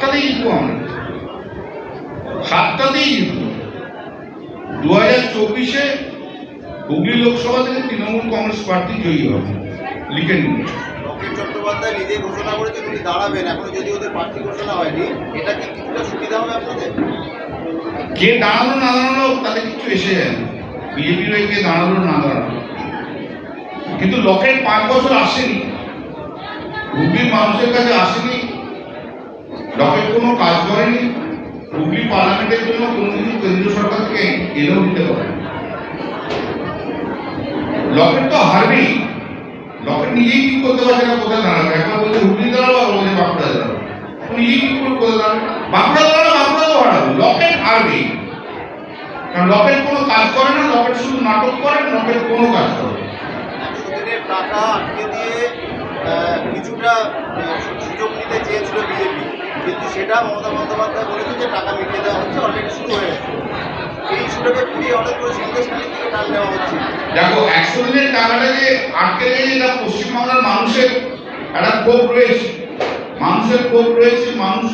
সাতটাতেই জিতবো আমরা। সাতটাতেই জিতবো দু হাজার চব্বিশে হুগলি লোকসভা থেকে তৃণমূল কংগ্রেস প্রার্থী জয়ী হবে লিখে নিন। লকেট চট্টোপাধ্যায় নিজে ঘোষণা দাঁড়াবেন। এখনও যদি ওদের প্রার্থী ঘোষণা হয়নি এটা কি কিছুটা সুবিধা হবে আপনাদের? কে দাঁড়াল না দাঁড়াল তাতে কিছু এসে যায় না। বিজেপির হয়ে কে না দাঁড়াল। কিন্তু লকেট পাঁচ বছর আসেনি। হুগলির মানুষের কাছে আসেনি। লকেট কোনো কাজ করেনি? হুগলি পার্লামেন্টের জন্য কোনো কিছু কেন্দ্রীয় সরকার থেকে এলেও দিতে পারে লকেট তো হারবেই। লকেট নিজেই ঠিক করতে পারছে না, কোথায় দাঁড়াবে? একবার বলছে হুগলি দাঁড়াবো আর বলছে বাঁকুড়া দাঁড়াবো নিজেই ঠিক করে কোথায় দাঁড়াবে? বাঁকুড়া দাঁড়াবে বাঁকুড়া তো হারাবে। লকেট হারবেই। কারণ লকেট কোনো কাজ করে না, লকেট শুধু নাটক করে, লকেট কোনো কাজ করে। টাকা আটকে দিয়ে কিছুটা সুযোগ নিতে চেয়েছিল বিজেপি। কিন্তু সেটা মমতা বন্দ্যোপাধ্যায় বলেছে যে টাকা মিটিয়ে দেওয়া হচ্ছে অলরেডি শুরু হয়ে গেছে। এই সুযোগে পুড়িয়ে হঠাৎ করে সন্দেশখালীর দিকে টান দেওয়া হচ্ছে। দেখো একশো দিনের টাকাটা যে আটকে রেখেছে এটা পশ্চিমবাংলার মানুষের একটা ক্ষোভ রয়েছে। মানুষের ক্ষোভ রয়েছে, মানুষ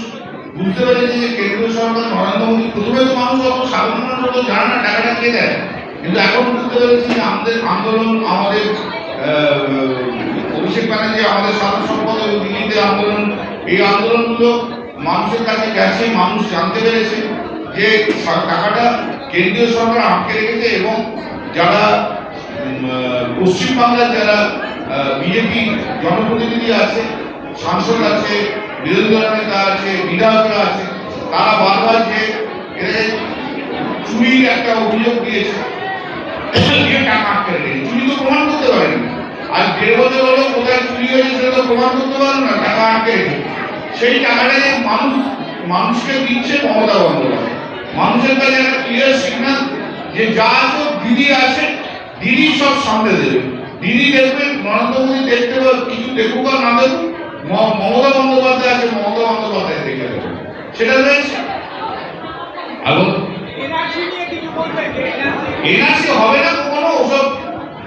বুঝতে পেরেছে যে কেন্দ্রীয় সরকার নরেন্দ্র মোদী, প্রথমে তো মানুষ অত সাধারণ মানুষ অত জানে না, টাকাটা কে দেয়। কিন্তু এখন বুঝতে পেরেছি যে আমাদের আন্দোলন, আমাদের অভিষেক ব্যানার্জি, আমাদের সাধারণ সম্পাদক দিল্লিতে আন্দোলন, এই আন্দোলনগুলো মানুষের কাছে গেছে, মানুষ জানতে পেরেছে যে টাকাটা কেন্দ্রীয় সরকার আটকে রেখেছে এবং যারা পশ্চিমবাংলার যারা বিজেপি জনপ্রতিনিধি আছে, সাংসদ আছে বিরোধী দলের নেতা আছে, বিধায়করা আছে, তারা বারবার যে চুরির একটা অভিযোগ দিয়েছে দিয়ে টাকা আটকে রেখেছে। চুরি তো প্রমাণ করতে পারেনি। আর দেড় বছর হলো কোথায় চুরি হয়েছে সেটা তো প্রমাণ করতে পারল না, টাকা আটকে রেখেছে। সেই টাকাটা যে মানুষ মানুষকে দিচ্ছে মমতা বন্দ্যোপাধ্যায়। মানুষের কাছে একটা ক্লিয়ার সিগন্যাল যে যা আছে দিদি আছে দিদি সব সামনে দেবে। দিদি দেখবে নরেন্দ্র মোদী দেখতে কিছু দেখুক আর না দেখুক মমতা বন্দ্যোপাধ্যায় আছে মমতা বন্দ্যোপাধ্যায় দেখে দেবে সেটা রয়েছে এবং এনআরসি হবে না কোনো ওসব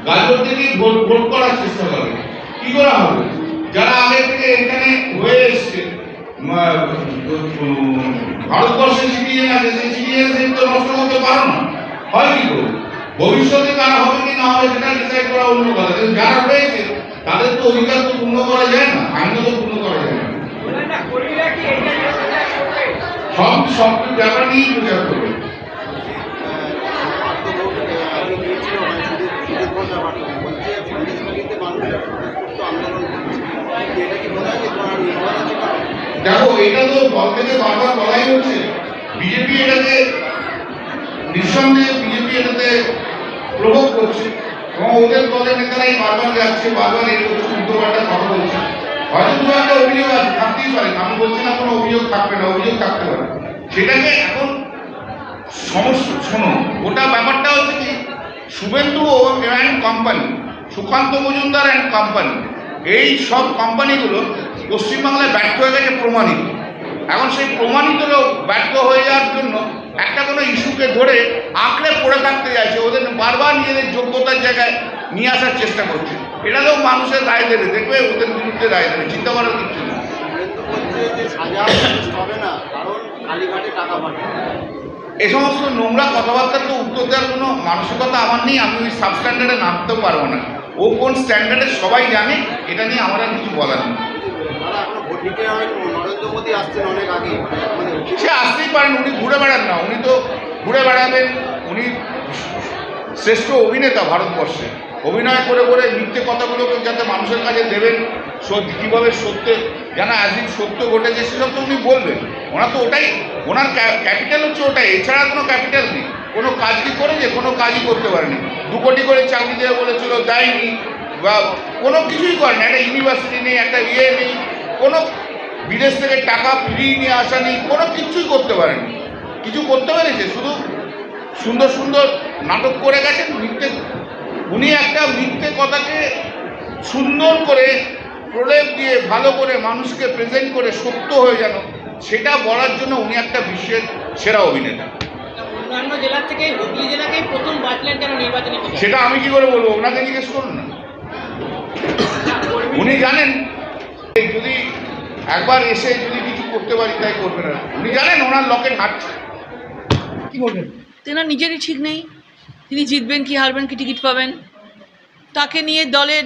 গাজর থেকে ভোট ভোট করার চেষ্টা করবে। কি করা হবে? যারা আগে থেকে এখানে হয়ে এসছে উম, সিটিজেন আছে সেই সিটিজেনশিপ তো নষ্ট করতে পারো না। হয় কি করে? ভবিষ্যতে তারা হবে কি না হবে সেটা ডিসাইড করা অন্য কথা। কিন্তু যারা রয়েছে তাদের তো অধিকার তো পূর্ণ করা যায় না আইন তো পূর্ণ করা যায় না। সব সব ব্যাপার নিয়েই প্রচার করবে। দেখো, এটা তো দল থেকে বারবার বলাই হচ্ছে। বিজেপি এটাকে নিঃসন্দেহে বিজেপি এটাতে প্রভোগ করছে এবং ওদের দলের নেতারাই বারবার যাচ্ছে, বারবার এই করছে উল্টোপাল্টা কথা বলছে। হয়তো দু একটা অভিযোগ আছে, থাকতেই পারে। আমি বলছি না কোনো অভিযোগ থাকবে না, অভিযোগ থাকতে পারে। সেটাকে এখন সমস্যা শোনো ওটা ব্যাপারটা হচ্ছে কি, Suvendu and company Sukanta Majumdar and company এই সব কোম্পানিগুলো পশ্চিমবাংলায় ব্যর্থ হয়ে গেছে প্রমাণিত। এখন সেই প্রমাণিত লোক ব্যর্থ হয়ে যাওয়ার জন্য একটা কোনো ইস্যুকে ধরে আঁকড়ে পড়ে থাকতে চাইছে। ওদের বারবার নিজেদের যোগ্যতার জায়গায় নিয়ে আসার চেষ্টা করছে। এটা তো মানুষের রায় দেবে। দেখবে ওদের বিরুদ্ধে রায় দেবে। চিন্তা করার কিছু না এ সমস্ত নোংরা কথাবার্তার তো উত্তর দেওয়ার কোনো মানসিকতা আমার নেই। আমি ওই সাবস্ট্যান্ডার্ডে নামতেও পারব না। ও কোন স্ট্যান্ডার্ডে সবাই জানে এটা নিয়ে আমার আর কিছু বলার নেই। মানে সে আসতেই পারেন উনি ঘুরে বেড়ান না উনি তো ঘুরে বেড়াবেন উনি শ্রেষ্ঠ অভিনেতা ভারতবর্ষে। অভিনয় করে করে মিথ্যে কথাগুলোকে যাতে মানুষের কাছে দেবেন সত্যি কীভাবে সত্য যেন আজই সত্য ঘটেছে সেসব তো উনি বলবেন। ওনার তো ওটাই ওনার ক্যাপিটাল হচ্ছে ওটা, এছাড়া কোনো ক্যাপিটাল নেই। কোনো কাজ কি করেছে, কোনো কাজই করতে পারেনি। দু কোটি করে চাকরি দেওয়া বলেছিল, দেয়নি। বা কোনো কিছুই করেনি একটা ইউনিভার্সিটি নেই, একটা ইয়ে নেই, কোনো বিদেশ থেকে টাকা ফিরিয়ে নিয়ে আসা নেই, কোনো কিছুই করতে পারেনি। কিছু করতে পেরেছে, শুধু সুন্দর সুন্দর নাটক করে গেছেন, মিথ্যে, উনি একটা মিথ্যে কথাকে সুন্দর করে প্রলেপ দিয়ে, ভালো করে মানুষকে প্রেজেন্ট করে, সত্য হয়ে যেন সেটা বলার জন্য উনি একটা বিশ্বের সেরা অভিনেতা। অন্যান্য থেকে হুগলি জেলাকেই প্রথম বাঁচলেন কেন নির্বাচনী সেটা আমি কি করে বলব? ওনাকে জিজ্ঞেস করুন না। উনি জানেন যদি একবার এসে যদি কিছু করতে পারি তাই করবেন না। উনি জানেন ওনার লকেট হাঁটছে। কি বলবেন তেনার নিজেরই ঠিক নেই। তিনি জিতবেন কি হারবেন কি টিকিট পাবেন। তাকে নিয়ে দলের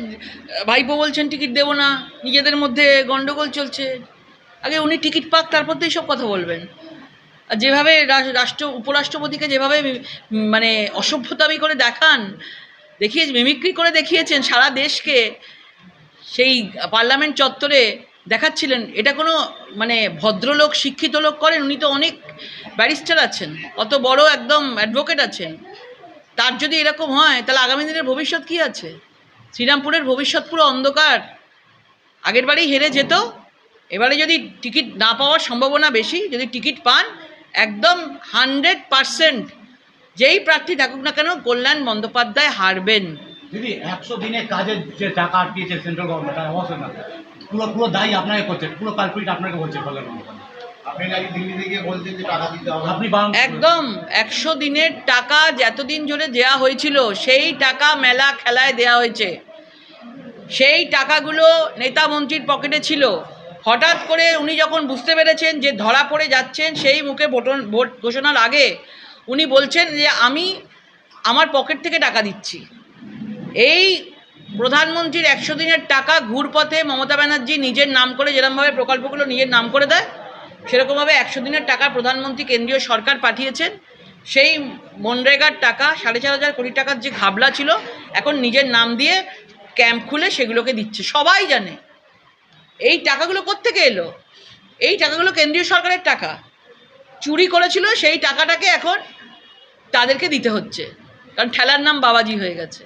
ভাইপো বলছেন টিকিট দেবো না। নিজেদের মধ্যে গন্ডগোল চলছে। আগে উনি টিকিট পাক, তারপর তো এইসব কথা বলবেন। আর যেভাবে রাষ্ট্র, উপরাষ্ট্রপতিকে যেভাবে মানে অসভ্যতামি করে দেখান, দেখিয়ে, মিমিক্রি করে দেখিয়েছেন সারা দেশকে, সেই পার্লামেন্ট চত্বরে দেখাচ্ছিলেন। এটা কোনো মানে ভদ্রলোক, শিক্ষিত লোক করেন, উনি তো অনেক ব্যারিস্টার আছেন, অত বড় একদম অ্যাডভোকেট আছেন। তার যদি এরকম হয়, তাহলে আগামী দিনের ভবিষ্যৎ কী আছে? শ্রীরামপুরের ভবিষ্যৎ পুরো অন্ধকার। আগের বারেই হেরে যেত এবারে যদি টিকিট না পাওয়ার সম্ভাবনা বেশি যদি টিকিট পান একদম হান্ড্রেড পারসেন্ট যেই প্রার্থী থাকুক না কেন কল্যাণ বন্দ্যোপাধ্যায় হারবেন। দিদি একশো দিনে কাজের যে টাকা আটকিয়েছে সেন্ট্রাল গভর্নমেন্ট অবশ্যই না। পুরো পুরো দায়ী আপনাকে করছে পুরো কালপিট আপনাকে বলছে কল্যাণ একদম একশো দিনের টাকা যতদিন জুড়ে দেওয়া হয়েছিল সেই টাকা মেলা খেলায় দেওয়া হয়েছে। সেই টাকাগুলো নেতা মন্ত্রীর পকেটে ছিল। হঠাৎ করে উনি যখন বুঝতে পেরেছেন যে ধরা পড়ে যাচ্ছেন, সেই মুখে ভোটন ভোট ঘোষণার আগে উনি বলছেন যে আমি আমার পকেট থেকে টাকা দিচ্ছি। এই প্রধানমন্ত্রীর একশো দিনের টাকা ঘুরপথে মমতা ব্যানার্জি নিজের নাম করে যেরকমভাবে প্রকল্পগুলো নিজের নাম করে দেয়, সেরকমভাবে একশো দিনের টাকা প্রধানমন্ত্রী কেন্দ্রীয় সরকার পাঠিয়েছেন। সেই মনরেগার টাকা, সাড়ে চার হাজার কোটি টাকার যে ঘাবলা ছিল, এখন নিজের নাম দিয়ে ক্যাম্প খুলে সেগুলোকে দিচ্ছে। সবাই জানে এই টাকাগুলো কোত্থেকে এলো? এই টাকাগুলো কেন্দ্রীয় সরকারের টাকা। চুরি করেছিল সেই টাকাটাকে এখন তাদেরকে দিতে হচ্ছে। কারণ ঠেলার নাম বাবাজি হয়ে গেছে।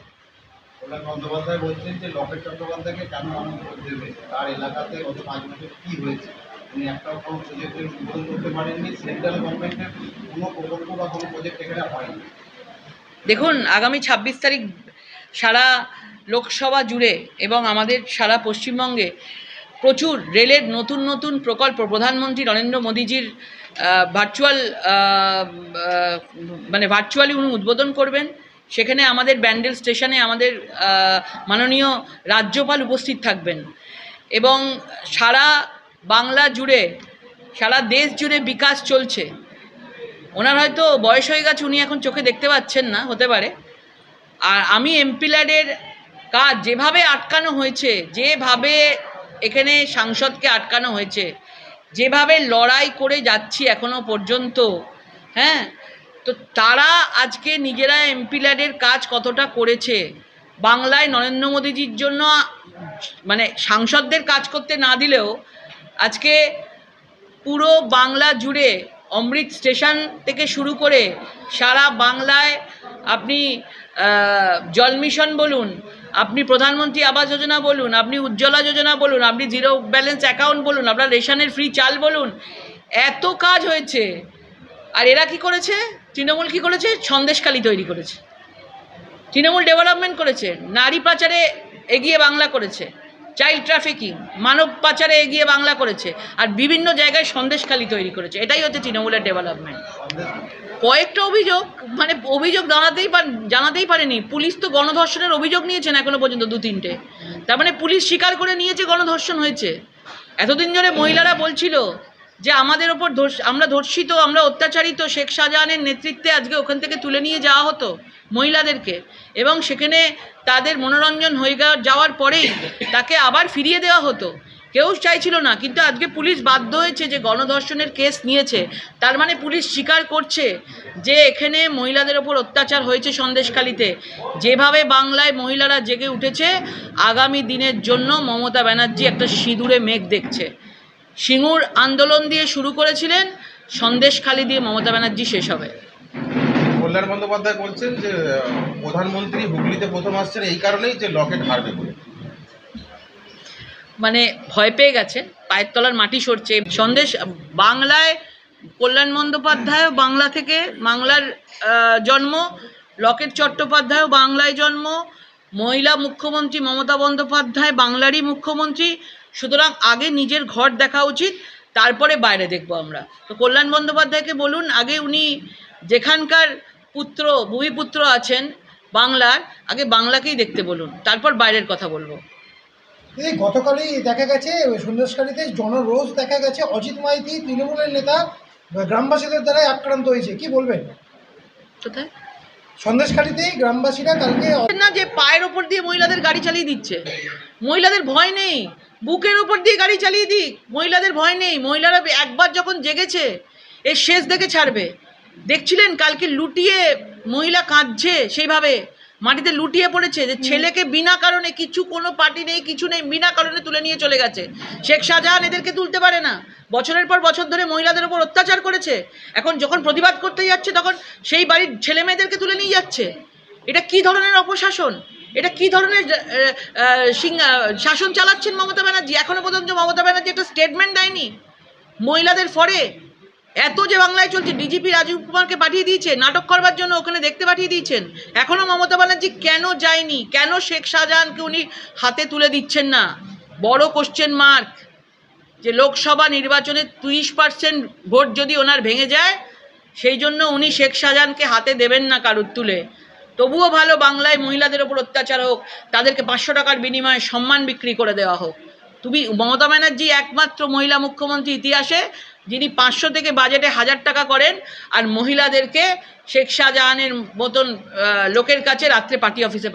দেখুন আগামী ছাব্বিশ তারিখ সারা লোকসভা জুড়ে এবং আমাদের সারা পশ্চিমবঙ্গে প্রচুর রেলের নতুন নতুন প্রকল্প, প্রধানমন্ত্রী নরেন্দ্র মোদীজির ভার্চুয়াল মানে ভার্চুয়ালি উনি উদ্বোধন করবেন। সেখানে আমাদের ব্যান্ডেল স্টেশনে আমাদের মাননীয় রাজ্যপাল উপস্থিত থাকবেন। এবং সারা বাংলা জুড়ে, সারা দেশ জুড়ে বিকাশ চলছে। ওনার হয়তো বয়স হয়ে গেছে, উনি এখন চোখে দেখতে পাচ্ছেন না, হতে পারে। আর আমি এমপি ল্যাডের কাজ যেভাবে আটকানো হয়েছে, যেভাবে এখানে সাংসদকে আটকানো হয়েছে। যেভাবে লড়াই করে যাচ্ছি এখনও পর্যন্ত হ্যাঁ? তো তারা আজকে নিজেরা এমপি ল্যাডের কাজ কতটা করেছে? বাংলায় নরেন্দ্র মোদীজির জন্য মানে সাংসদদের কাজ করতে না দিলেও আজকে পুরো বাংলা জুড়ে অমৃত স্টেশন থেকে শুরু করে সারা বাংলায় আপনি জল মিশন বলুন আপনি প্রধানমন্ত্রী আবাস যোজনা বলুন, আপনি উজ্জ্বলা যোজনা বলুন, আপনি জিরো ব্যালেন্স অ্যাকাউন্ট বলুন, আপনার রেশনের ফ্রি চাল বলুন, এত কাজ হয়েছে। আর এরা কি করেছে? তৃণমূল কি করেছে? সন্দেশকালী তৈরি করেছে। তৃণমূল ডেভেলপমেন্ট করেছে, নারী পাচারে এগিয়ে বাংলা করেছে। চাইল্ড ট্রাফিকিং, মানব পাচারে এগিয়ে বাংলা করেছে আর বিভিন্ন জায়গায় সন্দেশখালি তৈরি করেছে। এটাই হচ্ছে তৃণমূলের ডেভেলপমেন্ট কয়েকটা অভিযোগ মানে অভিযোগ জানাতেই জানাতেই পারেনি। পুলিশ তো গণধর্ষণের অভিযোগ নিয়েছেন এখনও পর্যন্ত দু তিনটে। তার মানে পুলিশ স্বীকার করে নিয়েছে গণধর্ষণ হয়েছে। এতদিন ধরে মহিলারা বলছিল যে আমাদের ওপর আমরা ধর্ষিত, আমরা অত্যাচারিত, শেখ শাহজাহানের নেতৃত্বে আজকে ওখান থেকে তুলে নিয়ে যাওয়া হতো। মহিলাদেরকে। এবং সেখানে তাদের মনোরঞ্জন হয়ে যাওয়ার পরেই তাকে আবার ফিরিয়ে দেওয়া হতো। কেউ চাইছিল না, কিন্তু আজকে পুলিশ বাধ্য হয়েছে যে গণধর্ষণের কেস নিয়েছে। তার মানে পুলিশ স্বীকার করছে যে এখানে মহিলাদের ওপর অত্যাচার হয়েছে সন্দেশখালিতে। যেভাবে বাংলায় মহিলারা জেগে উঠেছে, আগামী দিনের জন্য মমতা ব্যানার্জি একটা সিঁদুরে মেঘ দেখছে। সিঙ্গুর আন্দোলন দিয়ে শুরু করেছিলেন, সন্দেশখালি দিয়ে মমতা ব্যানার্জি শেষ হবে। কল্যাণ বন্দ্যোপাধ্যায় বলছেন যে প্রধানমন্ত্রী হুগলিতে প্রথম আসছেন, এই কারণেই যে লকেট হারবে বলে। মানে ভয় পেয়ে গেছে, পায়ের তলার মাটি সরছে। সন্দেশ, বাংলায় কল্যাণ বন্দ্যোপাধ্যায়ও বাংলা থেকে বাংলার জন্ম, লকেট চট্টোপাধ্যায়ও বাংলায় জন্ম, মহিলা মুখ্যমন্ত্রী মমতা বন্দ্যোপাধ্যায় বাংলারই মুখ্যমন্ত্রী। সুতরাং আগে নিজের ঘর দেখা উচিত, তারপরে বাইরে দেখব আমরা। তো কল্যাণ বন্দ্যোপাধ্যায়কে বলুন, আগে উনি যেখানকার পুত্র ভূমিপুত্র আছেন বাংলার আগে বাংলাকেই দেখতে বলুন তারপর বাইরের কথা বলব। এই গতকালই দেখা গেছে সন্দেশকারীতে জনরোষ দেখা গেছে অজিত মাইতি তৃণমূলের নেতা গ্রামবাসীদের দ্বারাই আক্রান্ত হয়েছে কি বলবেন? কোথায়? সন্দেশকারীতেই গ্রামবাসীরা কালকে না যে পায়ের ওপর দিয়ে মহিলাদের গাড়ি চালিয়ে দিচ্ছে। মহিলাদের ভয় নেই বুকের ওপর দিয়ে গাড়ি চালিয়ে দিক মহিলাদের ভয় নেই মহিলারা একবার যখন জেগেছে এর শেষ দেখে ছাড়বে। দেখছিলেন কালকে লুটিয়ে মহিলা কাঁদছে সেইভাবে মাটিতে লুটিয়ে পড়েছে যে ছেলেকে বিনা কারণে কিছু কোনো পার্টি নেই কিছু নেই বিনা কারণে তুলে নিয়ে চলে গেছে। শেখ শাহজাহান এদেরকে তুলতে পারে না। বছরের পর বছর ধরে মহিলাদের উপর অত্যাচার করেছে। এখন যখন প্রতিবাদ করতে যাচ্ছে তখন সেই বাড়ির ছেলে মেয়েদেরকে তুলে নিয়ে যাচ্ছে। এটা কি ধরনের অপশাসন? এটা কি ধরনের শাসন চালাচ্ছেন মমতা ব্যানার্জি? এখনও পর্যন্ত মমতা ব্যানার্জি একটা স্টেটমেন্ট দেয়নি। মহিলাদের ফরে। এত যে বাংলায় চলছে ডিজিপি রাজীব কুমারকে পাঠিয়ে দিয়েছে, নাটক করবার জন্য ওখানে দেখতে পাঠিয়ে দিয়েছেন। এখনও মমতা ব্যানার্জি কেন যায়নি? কেন শেখ শাহজাহানকে উনি হাতে তুলে দিচ্ছেন না? বড় কোশ্চেন মার্ক যে লোকসভা নির্বাচনে তিরিশ পার্সেন্ট ভোট যদি ওনার ভেঙে যায়, সেই জন্য উনি শেখ শাহজাহানকে হাতে দেবেন না কারুর তুলে। তবুও ভালো বাংলায় মহিলাদের ওপর অত্যাচার হোক, তাদেরকে পাঁচশো টাকার বিনিময়ে সম্মান বিক্রি করে দেওয়া হোক। তুমি মমতা ব্যানার্জি একমাত্র মহিলা মুখ্যমন্ত্রী ইতিহাসে যিনি পাঁচশো থেকে বাজেটে হাজার টাকা করেন আর মহিলাদেরকে শেখ শাহজাহানের মতন লোকের কাছে রাত্রে পার্টি অফিসে